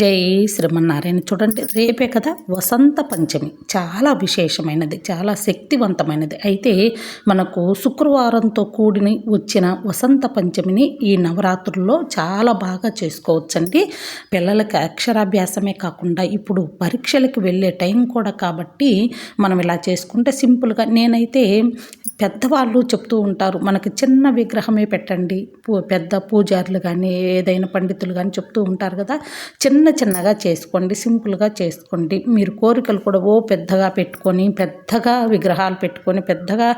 జై శ్రీమన్నారాయణ. చూడండి రేపే కదా వసంత పంచమి. చాలా విశేషమైనది చాలా శక్తివంతమైనది. అయితే మనకు శుక్రవారంతో కూడిన వచ్చిన వసంత పంచమిని ఈ నవరాత్రుల్లో చాలా బాగా చేసుకోవచ్చండి. పిల్లలకి అక్షరాభ్యాసమే కాకుండా ఇప్పుడు పరీక్షలకు వెళ్ళే టైం కూడా కాబట్టి మనం ఇలా చేసుకుంటే సింపుల్గా. నేనైతే పెద్దవాళ్ళు చెప్తూ ఉంటారు మనకి చిన్న విగ్రహమే పెట్టండి. పెద్ద పూజారులు కానీ ఏదైనా పండితులు కానీ చెప్తూ ఉంటారు కదా చిన్న చిన్న చిన్నగా చేసుకోండి సింపుల్గా చేసుకోండి. మీరు కోరికలు కూడా ఓ పెద్దగా పెట్టుకొని పెద్దగా విగ్రహాలు పెట్టుకొని పెద్దగా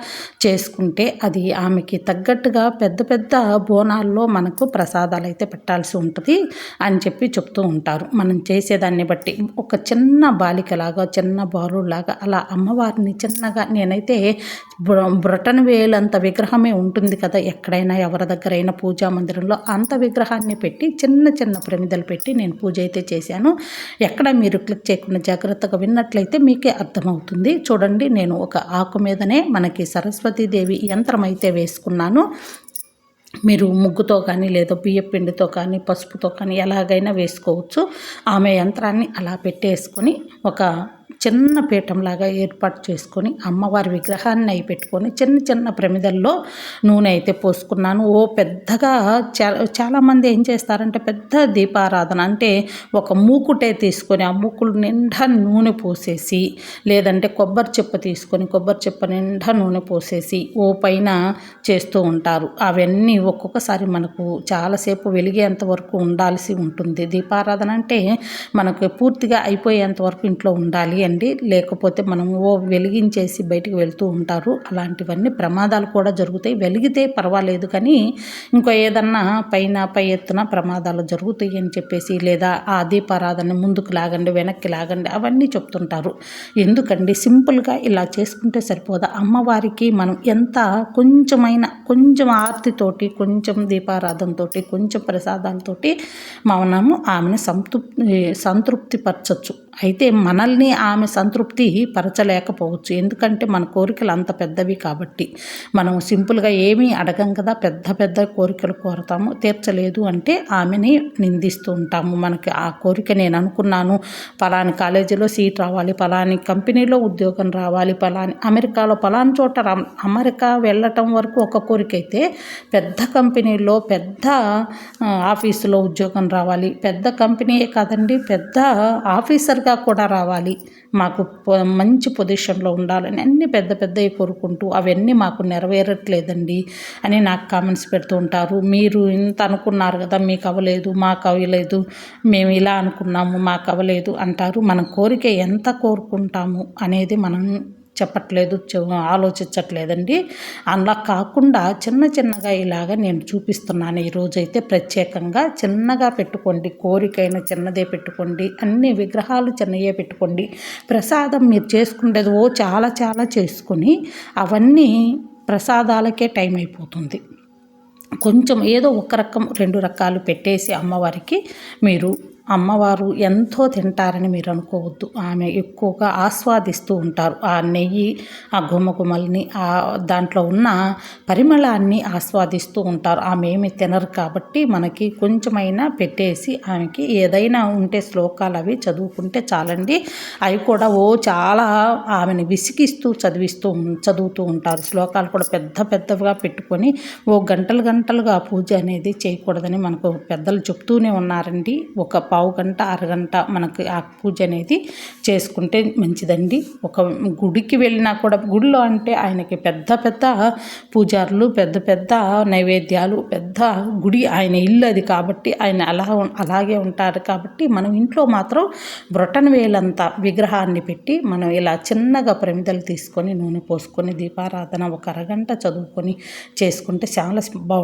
చేసుకుంటే అది ఆమెకి తగ్గట్టుగా పెద్ద పెద్ద బోనాల్లో మనకు ప్రసాదాలు అయితే పెట్టాల్సి ఉంటుంది అని చెప్పి చెప్తూ ఉంటారు. మనం చేసేదాన్ని బట్టి ఒక చిన్న బాలికలాగా చిన్న బాలులాగా అలా అమ్మవారిని చిన్నగా నేనైతే బ్రటన్ వేలంత విగ్రహమే ఉంటుంది కదా. ఎక్కడైనా ఎవరి దగ్గరైనా పూజా మందిరంలో అంత విగ్రహాన్ని పెట్టి చిన్న చిన్న ప్రమిదలు పెట్టి నేను పూజ అయితే చేశాను. ఎక్కడ మీరు క్లిక్ చేయకుండా జాగ్రత్తగా విన్నట్లయితే మీకే అర్థమవుతుంది. చూడండి నేను ఒక ఆకు మీదనే మనకి సరస్వతీదేవి యంత్రం అయితే వేసుకున్నాను. మీరు ముగ్గుతో కానీ లేదా బియ్య పిండితో కానీ పసుపుతో కానీ ఎలాగైనా వేసుకోవచ్చు. ఆమె యంత్రాన్ని అలా పెట్టేసుకొని ఒక చిన్న పీఠంలాగా ఏర్పాటు చేసుకొని అమ్మవారి విగ్రహాన్ని అయి పెట్టుకొని చిన్న చిన్న ప్రమిదల్లో నూనె అయితే పోసుకున్నాను. ఓ పెద్దగా చాలా చాలామంది ఏం చేస్తారంటే పెద్ద దీపారాధన అంటే ఒక మూకుటే తీసుకొని ఆ మూకులు నిండా నూనె పోసేసి లేదంటే కొబ్బరి చెప్ప తీసుకొని కొబ్బరి చెప్ప నిండా నూనె పోసేసి ఓ పైన చేస్తూ ఉంటారు. అవన్నీ ఒక్కొక్కసారి మనకు చాలాసేపు వెలిగేంత వరకు ఉండాల్సి ఉంటుంది. దీపారాధన అంటే మనకు పూర్తిగా అయిపోయేంత వరకు ఇంట్లో ఉండాలి అని చేయండి. లేకపోతే మనం ఓ వెలిగించేసి బయటికి వెళ్తూ ఉంటారు. అలాంటివన్నీ ప్రమాదాలు కూడా జరుగుతాయి. వెలిగితే పర్వాలేదు కానీ ఇంకో ఏదన్నా పైన పై ఎత్తున ప్రమాదాలు జరుగుతాయి అని చెప్పేసి లేదా ఆ దీపారాధన ముందుకు లాగండి వెనక్కి లాగండి అవన్నీ చెప్తుంటారు. ఎందుకండి? సింపుల్గా ఇలా చేసుకుంటే సరిపోదా? అమ్మవారికి మనం ఎంత కొంచెమైన కొంచెం ఆర్తితోటి కొంచెం దీపారాధనతో కొంచెం ప్రసాదాలతోటి మనము ఆమెను సంతృప్తి సంతృప్తిపరచచ్చు. అయితే మనల్ని ఆమె సంతృప్తి పరచలేకపోవచ్చు. ఎందుకంటే మన కోరికలు అంత పెద్దవి కాబట్టి. మనం సింపుల్గా ఏమీ అడగం కదా పెద్ద పెద్ద కోరికలు కోరతాము. తీర్చలేదు అంటే ఆమెని నిందిస్తూ ఉంటాము. మనకి ఆ కోరిక నేను అనుకున్నాను. పలాని కాలేజీలో సీట్ రావాలి పలాని కంపెనీలో ఉద్యోగం రావాలి పలాని అమెరికాలో పలాని చోట అమెరికా వెళ్ళటం వరకు ఒక కోరిక అయితే పెద్ద కంపెనీలో పెద్ద ఆఫీసులో ఉద్యోగం రావాలి. పెద్ద కంపెనీయే కాదండి పెద్ద ఆఫీసర్ గా కూడా రావాలి. మాకు మంచి పొజిషన్లో ఉండాలని అన్ని పెద్ద పెద్దవి కోరుకుంటూ అవన్నీ మాకు నెరవేరట్లేదండి అని నాకు కామెంట్స్ పెడుతూ ఉంటారు. మీరు ఇంత అనుకున్నారు కదా మీకు అవ్వలేదు మాకు అవ్వలేదు మేము ఇలా అనుకున్నాము మాకు అవ్వలేదు అంటారు. మన కోరిక ఎంత కోరుకుంటాము అనేది మనం చెప్పట్లేదు ఆలోచించట్లేదండి. అలా కాకుండా చిన్న చిన్నగా ఇలాగ నేను చూపిస్తున్నాను. ఈరోజైతే ప్రత్యేకంగా చిన్నగా పెట్టుకోండి కోరికైన చిన్నదే పెట్టుకోండి అన్ని విగ్రహాలు చిన్నయే పెట్టుకోండి. ప్రసాదం మీరు చేసుకునేది ఓ చాలా చాలా చేసుకొని అవన్నీ ప్రసాదాలకే టైం అయిపోతుంది. కొంచెం ఏదో ఒక రకం రెండు రకాలు పెట్టేసి అమ్మవారికి మీరు అమ్మవారు ఎంతో తింటారని మీరు అనుకోవద్దు. ఆమె ఎక్కువగా ఆస్వాదిస్తూ ఉంటారు. ఆ నెయ్యి ఆ గుమ్మగుమ్మల్ని ఆ దాంట్లో ఉన్న పరిమళాన్ని ఆస్వాదిస్తూ ఉంటారు. ఆమె ఏమి తినరు కాబట్టి మనకి కొంచెమైనా పెట్టేసి ఆమెకి ఏదైనా ఉంటే శ్లోకాలు అవి చదువుకుంటే చాలండి. అవి కూడా ఓ చాలా ఆమెను విసిగిస్తూ చదివిస్తూ చదువుతూ ఉంటారు. శ్లోకాలు కూడా పెద్ద పెద్దగా పెట్టుకొని ఓ గంటలు గంటలుగా పూజ అనేది చేయకూడదని మనకు పెద్దలు చెప్తూనే ఉన్నారండి. ఒక పావు గంట అరగంట మనకి ఆ పూజ అనేది చేసుకుంటే మంచిదండి. ఒక గుడికి వెళ్ళినా కూడా గుడిలో అంటే ఆయనకి పెద్ద పెద్ద పూజారులు పెద్ద పెద్ద నైవేద్యాలు పెద్ద గుడి ఆయన ఇల్లు అది కాబట్టి ఆయన అలా అలాగే ఉంటారు కాబట్టి మనం ఇంట్లో మాత్రం బ్రొటన్ వేలంత విగ్రహాన్ని పెట్టి మనం ఇలా చిన్నగా ప్రమిదలు తీసుకొని నూనె పోసుకొని దీపారాధన ఒక అరగంట చదువుకొని చేసుకుంటే చాలా బాగుంటుంది.